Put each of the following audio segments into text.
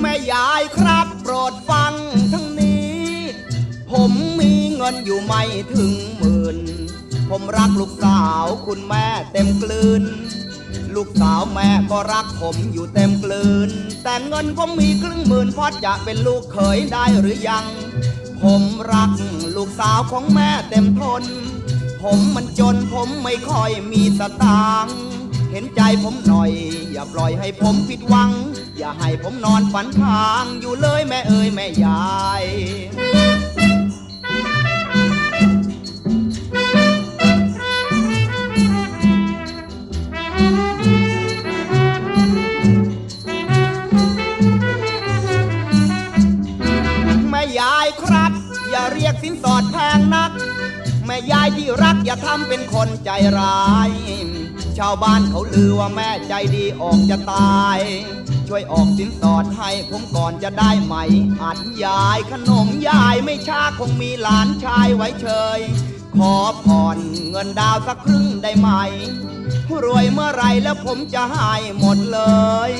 แม่ยายครับโปรดฟังทั้งนี้ ผมมีเงินอยู่ไม่ถึงหมื่น ผมรักลูกสาวคุณแม่เต็มกลืน ลูกสาวแม่ก็รักผมอยู่เต็มกลืน แต่เงินผมมีครึ่งหมื่นพอจะเป็นลูกเขยได้หรือยัง ผมรักลูกสาวของแม่เต็มทน ผมมันจนผมไม่ค่อยมีสตางค์เห็นใจผมหน่อย อย่าปล่อยให้ผมผิดหวัง อย่าให้ผมนอนฝันทางอยู่เลยแม่เอ้ยแม่ยาย รักอย่าทำเป็นคนใจร้าย ชาวบ้านเขาลือว่าแม่ใจดีออกจะตาย ช่วยออกสินสอดให้ผมก่อนจะได้ไหม อัดยายขนมยายไม่ช้าคงมีหลานชายไว้เชยขอผ่อนเงินดาวสักครึ่งได้ไหม รวยเมื่อไรแล้วผมจะให้หมดเลย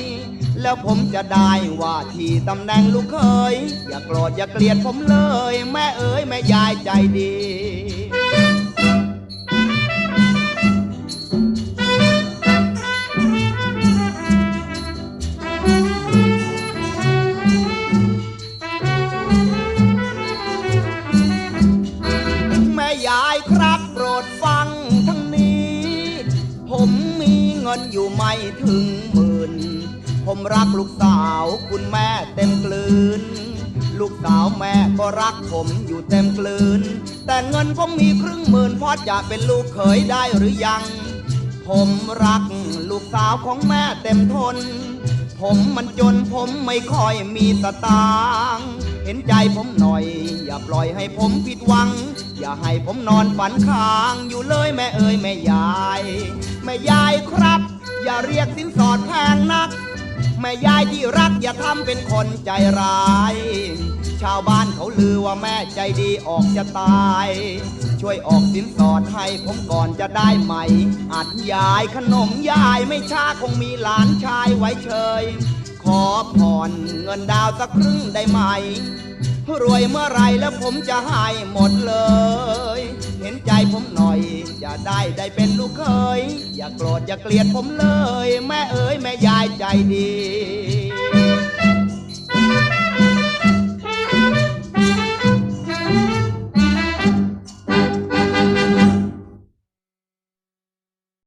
แล้วผมจะได้ว่าที่ตำแหน่งลูกเคย อย่าโกรธอย่าเกลียดผมเลย แม่เอ๋ยแม่ยายใจดี นอยู่ไม่ถึงหมื่น ผมรักลูกสาวคุณแม่เต็มกลืน ลูกสาวแม่ก็รักผมอยู่เต็มกลืน แต่เงินผมมีครึ่งหมื่นพอจะเป็นลูกเขยได้หรือยัง ผมรักลูกสาวของแม่เต็มทน ผมมันจนผมไม่ค่อยมีสตางค์เห็นใจผมหน่อย อย่าปล่อยให้ผมผิดหวัง อย่าให้ผมนอนฝันค้างอยู่เลย อย่าเรียกสินสอดแพงนัก แม่ยายที่รักอย่าทำเป็นคนใจร้าย ชาวบ้านเขาลือว่าแม่ใจดีออกจะตาย ช่วยออกสินสอดให้ผมก่อนจะได้ไหม อัดยายขนมยายไม่ช้าคงมีหลานชายไว้เชยขอผ่อนเงินดาวสักครึ่งได้ไหมรวยเมื่อไรแล้วผมจะให้หมดเลย เห็นใจผมหน่อย อย่าได้ได้เป็นลูกเคย อย่าโกรธอย่าเกลียดผมเลย แม่เอ๋ยแม่ยายใจดี